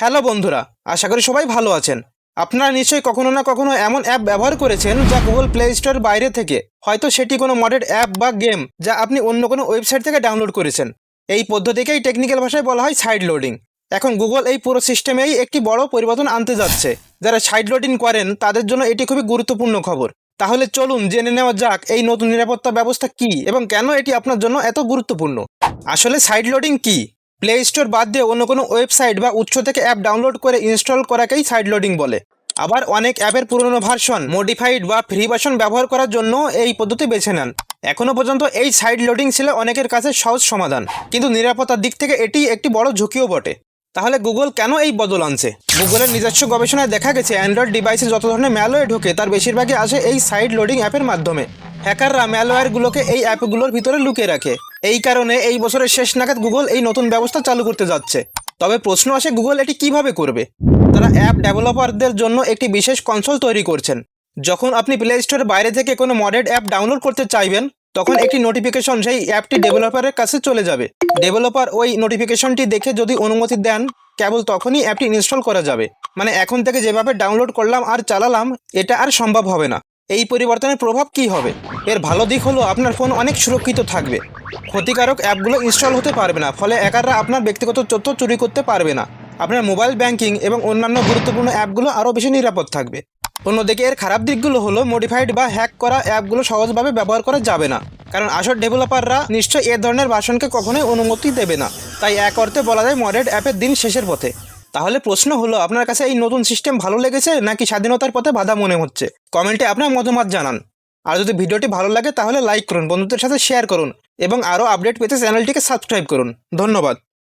Hello বন্ধুরা, আশা করি সবাই ভালো আছেন। আপনারা নিশ্চয়ই কখনো না কখনো এমন অ্যাপ ব্যবহার করেছেন যা গুগল প্লে স্টোর বাইরে থেকে হয়তো সেটি কোনো মডেল অ্যাপ বা গেম যা আপনি অন্য কোনো ওয়েবসাইট থেকে ডাউনলোড করেছেন। এই পদ্ধতিকেই টেকনিক্যাল ভাষায় বলা হয় সাইড লোডিং এখন গুগল এই পুরো সিস্টেমেই একটি বড় পরিবর্তন আনতে যাচ্ছে। যারা সাইড লোডিং করেন, তাদের জন্য এটি খুবই গুরুত্বপূর্ণ খবর। তাহলে চলুন জেনে নেওয়া যাক এই নতুন নিরাপত্তা ব্যবস্থা কি এবং কেন এটি আপনার জন্য এত গুরুত্বপূর্ণ? আসলে সাইড লোডিং কি? প্লে স্টোর বাদ দিয়ে অন্য কোনো ওয়েবসাইট বা উৎস থেকে অ্যাপ ডাউনলোড করে ইনস্টল করাকেই সাইড লোডিং বলে। আবার অনেক অ্যাপের পুরনো ভার্সন মডিফাইড বা ফ্রি ভার্সন ব্যবহার করার জন্য এই পদ্ধতি বেছে নেন। এখনও পর্যন্ত এই সাইড লোডিং ছিল অনেকের কাছে সহজ সমাধান, কিন্তু নিরাপত্তার দিক থেকে এটি একটি বড় ঝুঁকিও বটে। তাহলে গুগল কেন এই বদল আনছে? গুগলের নিজস্ব গবেষণায় দেখা গেছে অ্যান্ড্রয়েড ডিভাইসে যত ধরনের ম্যালওয়্যার ঢোকে, তার বেশিরভাগই আসে এই সাইড লোডিং অ্যাপের মাধ্যমে। হ্যাকাররা ম্যালওয়্যারগুলোকে এই অ্যাপগুলোর ভিতরে লুকিয়ে রাখে। এই কারণে এই বছরের শেষ নাগাদ গুগল এই নতুন ব্যবস্থা চালু করতে যাচ্ছে। তবে প্রশ্ন আসে গুগল এটি কীভাবে করবে? তারা অ্যাপ ডেভেলপারদের জন্য একটি বিশেষ কনসোল তৈরি করছেন। যখন আপনি প্লে স্টোরের বাইরে থেকে কোনো মডেড অ্যাপ ডাউনলোড করতে চাইবেন, তখন একটি নোটিফিকেশন সেই অ্যাপটি ডেভেলপারের কাছে চলে যাবে। ডেভেলপার ওই নোটিফিকেশনটি দেখে যদি অনুমতি দেন, কেবল তখনই অ্যাপটি ইনস্টল করা যাবে। মানে এখন থেকে যেভাবে ডাউনলোড করলাম আর চালালাম, এটা আর সম্ভব হবে না। এই পরিবর্তনের প্রভাব কি হবে? এর ভালো দিক হলো আপনার ফোন অনেক সুরক্ষিত থাকবে। ক্ষতিকারক অ্যাপগুলো ইনস্টল হতে পারবে না, ফলে একাররা আপনার ব্যক্তিগত তথ্য চুরি করতে পারবে না। আপনার মোবাইল ব্যাংকিং এবং অন্যান্য গুরুত্বপূর্ণ অ্যাপগুলো আরও বেশি নিরাপদ থাকবে। অন্যদিকে এর খারাপ দিকগুলো হলো মডিফাইড বা হ্যাক করা অ্যাপগুলো সহজভাবে ব্যবহার করা যাবে না। কারণ আসল ডেভেলপাররা নিশ্চয়ই এ ধরনের ভাষণকে কখনোই অনুমতি দেবে না। তাই এক অর্থে বলা যায় মডেড অ্যাপের দিন শেষের পথে। তাহলে প্রশ্ন হলো, আপনার কাছে এই নতুন সিস্টেম ভালো লেগেছে নাকি স্বাধীনতার পথে বাধা মনে হচ্ছে? কমেন্টে আপনার মতামত জানান। আর যদি ভিডিওটি ভালো লাগে তাহলে লাইক করুন, বন্ধুদের সাথে শেয়ার করুন এবং আরও আপডেট পেতে চ্যানেলটিকে সাবস্ক্রাইব করুন। ধন্যবাদ।